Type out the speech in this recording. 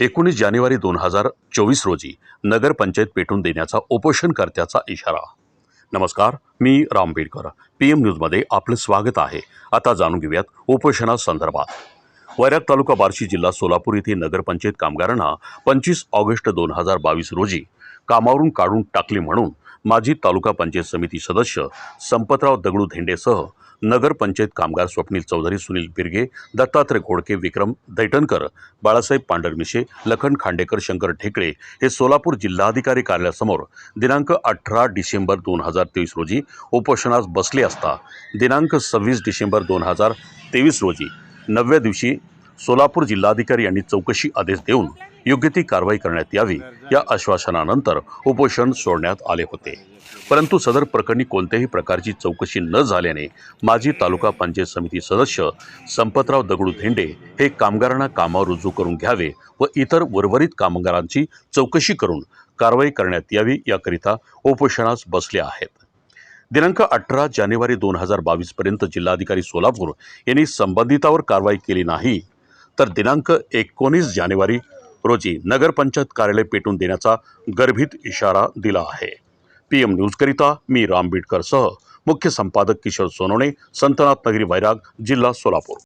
एकोणीस जानेवारी दोन हजार चोवीस रोजी नगरपंचायत पेटून देण्याचा उपोषणकर्त्याचा इशारा. नमस्कार मी राम बेडकर पी एम न्यूजमध्ये आपलं स्वागत आहे. आता जाणून घेऊयात उपोषणासंदर्भात वैराग तालुका बार्शी जिल्हा सोलापूर येथे नगरपंचायत कामगारांना पंचवीस ऑगस्ट दोन हजार बावीस रोजी कामावरून काढून टाकले म्हणून माजी तालुका पंचायत समिती सदस्य संपतराव दगडू धेंडेसह नगरपंचायत कामगार स्वप्नील चौधरी सुनील बिरगे दत्तात्रय घोडके विक्रम दैटणकर बाळासाहेब पांढरमिशे लखन खांडेकर शंकर ठेकळे हे सोलापूर जिल्हाधिकारी कार्यालयासमोर दिनांक अठरा डिसेंबर दोन हजार तेवीस रोजी उपोषणास बसले असता दिनांक सव्वीस डिसेंबर दोन हजार तेवीस रोजी नवव्या दिवशी सोलापूर जिल्हाधिकारी यांनी चौकशी आदेश देऊन योग्य ती कारवाई करण्यात यावी या आश्वासनानंतर उपोषण सोडण्यात आले होते. परंतु सदर प्रकरणी कोणत्याही प्रकारची चौकशी न झाल्याने माजी तालुका पंचायत समिती सदस्य संपतराव दगडू धेंडे हे कामगारांना कामावर रुजू करून घ्यावे व इतर उर्वरित कामगारांची चौकशी करून कारवाई करण्यात यावी याकरिता उपोषणास बसले आहेत. दिनांक अठरा जानेवारी दोन हजार बावीसपर्यंत जिल्हाधिकारी सोलापूर यांनी संबंधितावर कारवाई केली नाही तर दिनांक एकोणीस जानेवारी रोजी नगरपंचायत कार्यालय पेटून देण्याचा गर्भित इशारा दिला आहे. पी एम न्यूजकरिता मी राम बीडकरसह मुख्य संपादक किशोर सोनवणे संतनाथ नगरी वैराग जिल्हा सोलापूर.